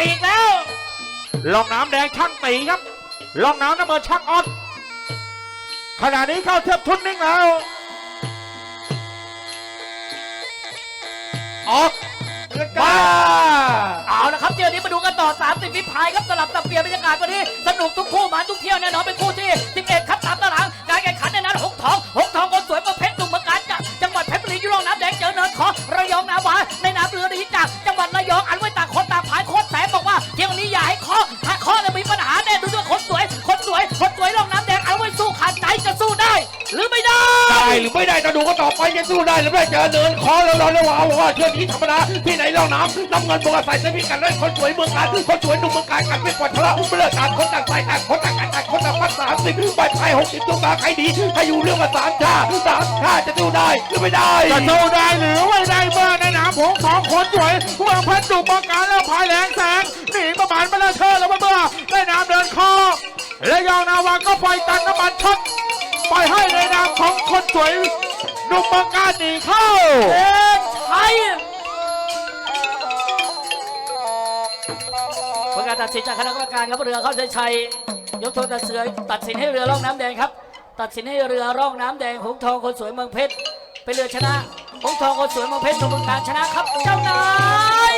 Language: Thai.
ปีกแล้วลองน้ำแดงช่างตีครับลองน้ำน้ำเงินช่างออดขณะนี้เข้าเทียบทุนนิ่งแล้ว ออกมาเอาละครับเที่ยวนี้มาดูกันต่อ 30วิพายครับสลับสับเปลี่ยนบรรยากาศวันนี้ สนุกทุกคู่มันทุกเที่ยวแน่นอนเป็นคู่ที่ 11 หรือไม่ได้ ได้หรือไม่ได้ต้องดูกันต่อไปจะสู้ได้หรือไม่เจอเนินคอแล้วเราเรียกว่าเอาว่าเชื่อนี้ธรรมดาที่ไหนร่องน้ำน้ำเงินบวกใส่เส้นพิกันเล่นคนสวยเมืองการคนสวยหนุ่มเมืองการกันไม่ปล่อยทะเลาะเมื่อการคนต่างใส่ต่างคนต่างกันต่างคนต่างพัดสามสิบใบพายหกสิบตัวตาใครดีใครอยู่เรื่องมาสามชาสามชาจะสู้ได้หรือไม่ได้จะสู้ได้หรือไม่ได้เมื่อในหนามผงของคนสวยเมืองเพชรดุบังการแล้วพายแหลงแสงหนีประมาณไม่ละเธอแล้วเมื่อในหนามเดินคอและยองนาวาก็ปล่อยตันน้ำมันช็อต ปล่อยให้ในนามของคนสวยดุบังการหนีเข้าเอ๊ะไทยประกาศตัดสินจากคณะกรรมการครับเรือเข้าใจชัย ยกโทษตัดเสือตัดสินให้เรือร่องน้ำแดงครับ ตัดสินให้เรือร่องน้ำแดงหงทองคนสวยเมืองเพชรเป็นเรือชนะหงทองคนสวยเมืองเพชรตัวเมืองการชนะครับเจ้านาย